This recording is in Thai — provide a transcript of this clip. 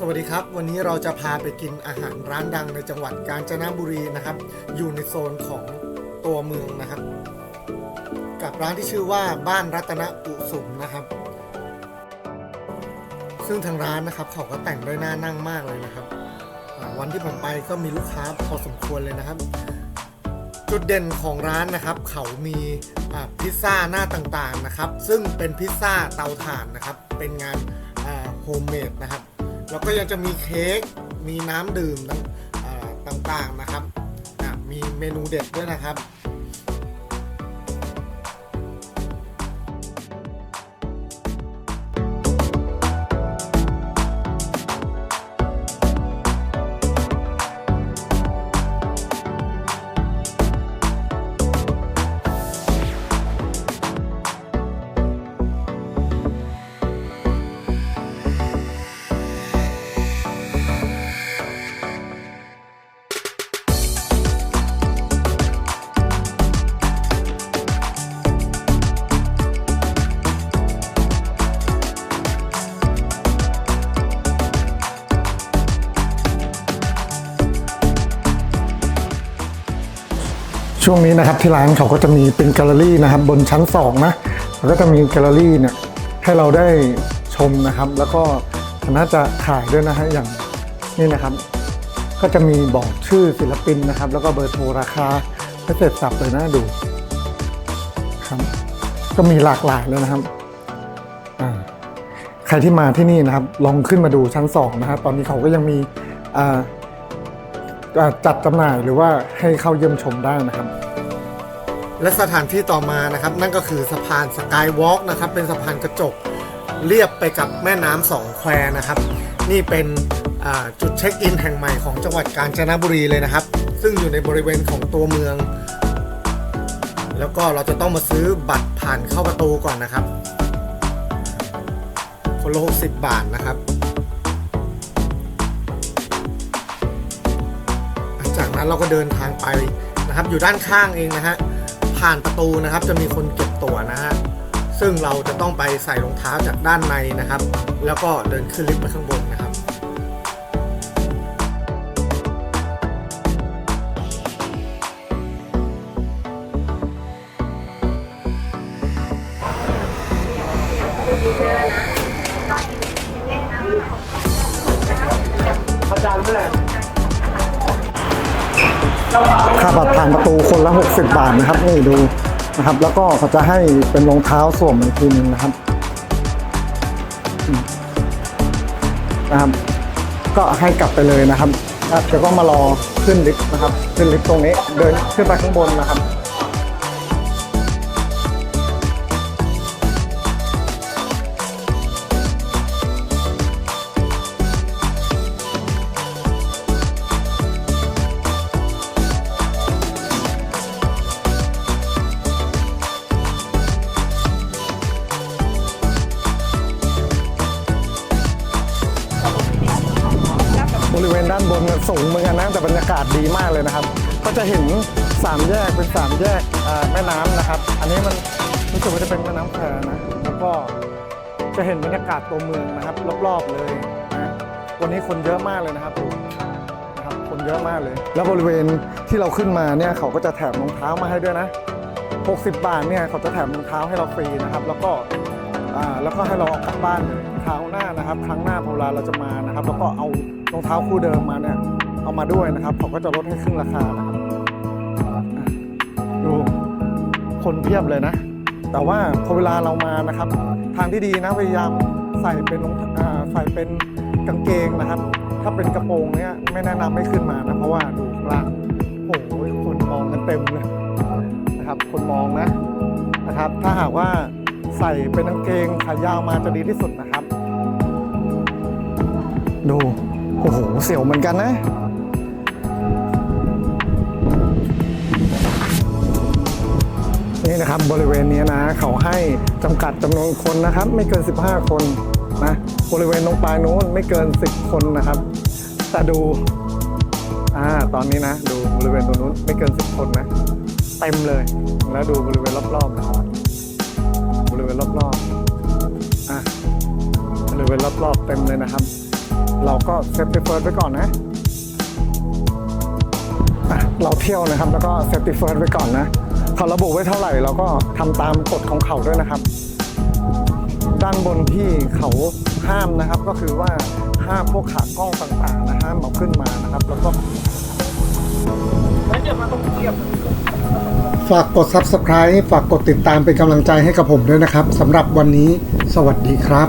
สวัสดีครับ วันนี้เราจะพาไปกินอาหารร้านดังในจังหวัดกาญจนบุรีนะครับ อยู่ในโซนของตัวเมืองนะครับ กับร้านที่ชื่อว่าบ้านรัตนอุสุมนะครับ ซึ่งทางร้านนะครับเขาก็แต่งได้น่านั่งมากเลยนะครับ วันที่ผมไปก็มีลูกค้าพอสมควรเลยนะครับ จุดเด่นของร้านนะครับ เขามีพิซซ่าหน้าต่างๆนะครับ ซึ่งเป็นพิซซ่าเตาถ่านนะครับ เป็นงานโฮมเมดนะครับ แล้วก็ยังจะมีเค้กมีน้ำดื่มต่างๆนะครับอะมีเมนูเด็ดด้วยนะครับ ช่วงนี้นะครับที่ร้านเขาก็จะมีเป็นแกลเลอรี่นะครับบนชั้น2นะแล้วก็จะมีแกลเลอรี่เนี่ยให้เราได้ชมนะครับ แล้วก็น่าจะขายด้วยนะฮะอย่างนี่นะครับ ก็จะมีบอกชื่อศิลปินนะครับ แล้วก็เบอร์โทรราคาให้เสร็จสับเลยนะดูครับก็มีหลากหลายเลยนะครับใครที่มาที่นี่นะครับ ลองขึ้นมาดูชั้น2นะครับตอนนี้เขาก็ยังมีอ่า จัดจำหน่ายหรือว่าให้เข้าเยี่ยมชมได้นะครับ และสถานที่ต่อมานะครับ นั่นก็คือสะพานสกายวอล์กนะครับ เป็นสะพานกระจกเรียบไปกับแม่น้ำสองแควนะครับ นี่เป็นจุดเช็คอินแห่งใหม่ของจังหวัดกาญจนบุรีเลยนะครับ ซึ่งอยู่ในบริเวณของตัวเมือง แล้วก็เราจะต้องมาซื้อบัตรผ่านเข้าประตูก่อนนะครับ คนละ60 บาทนะครับ นั้นเราก็เดินทางไปนะครับ อยู่ด้านข้างเองนะฮะผ่านประตูนะครับ จะมีคนเก็บตั๋วนะฮะซึ่งเราจะต้องไปใส่รองเท้าจากด้านในนะครับ แล้วก็เดินขึ้นลิฟต์ไปข้างบนนะครับ ค่าบัตรผ่านประตูคนละ 60 บาทนะครับนี่ดูนะครับ แล้วก็เขาจะให้เป็นรองเท้าสวมอีกทีหนึงนะครับนะครับ ก็ให้กลับไปเลยนะครับเดี๋ยวก็มารอขึ้นลิฟต์นะครับ ขึ้นลิฟต์ตรงนี้ เดินขึ้นไปข้างบนนะครับ ริเวณด้านบนเนี่ยสูงเหมือนกันนะแต่บรรยากาศดีมากเลยนะครับ ก็จะเห็นสามแยกเป็นสามแยกแม่น้ำนะครับ อันนี้มันรู้สึกว่าจะเป็นแม่น้ำแควนะแล้วก็จะเห็นบรรยากาศตัวเมืองนะครับ รอบๆเลยนะวันนี้คนเยอะมากเลยนะครับนะครับ คนเยอะมากเลย แล้วบริเวณที่เราขึ้นมาเนี่ยเขาก็จะแถมรองเท้ามาให้ด้วยนะ 60 บาทเนี่ยเขาจะแถมรองเท้าให้เราฟรีนะครับ แล้วก็อ่าแล้วก็ให้เราเอากลับบ้านเลยคราวหน้านะครับ ครั้งหน้าพอเวลาเราจะมานะครับ แล้วก็เอา รองเท้าคู่เดิมมาเนี่ยเอามาด้วยนะครับเขาก็จะลดให้ครึ่งราคานะครับดูคนเพียบเลยนะ แต่ว่าพอเวลาเรามานะครับ ทางที่ดีนะพยายามใส่เป็นรองอ่าใส่เป็นกางเกงนะครับ ถ้าเป็นกระโปรงเนี่ยไม่แนะนำไม่ขึ้นมานะเพราะว่าดูข้างล่างโอ้โหคนมองกันเต็มเลยนะครับ คนมองนะนะครับ ถ้าหากว่าใส่เป็นกางเกงขายาวมาจะดีที่สุดนะครับ ดู โอ้โห เสียวเหมือนกันนะนี่นะครับบริเวณนี้นะ เขาให้จำกัดจำนวนคนนะครับ ไม่เกิน 15 คนนะบริเวณตรงปลายนู้นไม่เกิน 10 คนนะครับ แต่ดูอ่าตอนนี้นะ ดูบริเวณตรงนู้นไม่เกิน 10 คนนะ เต็มเลย แล้วดูบริเวณรอบๆนะครับบริเวณรอบๆอะบริเวณรอบๆเต็มเลยนะครับ เราก็เซฟตี้เฟิร์สไว้ก่อนนะเราเที่ยวนะครับ แล้วก็เซฟตี้เฟิร์สไว้ก่อนนะเขาระบุไว้เท่าไหร่เราก็ทำตามกฎของเขาด้วยนะครับ ด้านบนที่เขาห้ามนะครับ ก็คือว่าห้ามพวกขากล้องต่างๆนะห้ามเอาขึ้นมานะครับ แล้วก็ฝากกด subscribe ฝากกดติดตามเป็นกำลังใจให้กับผมด้วยนะครับสำหรับวันนี้ สวัสดีครับ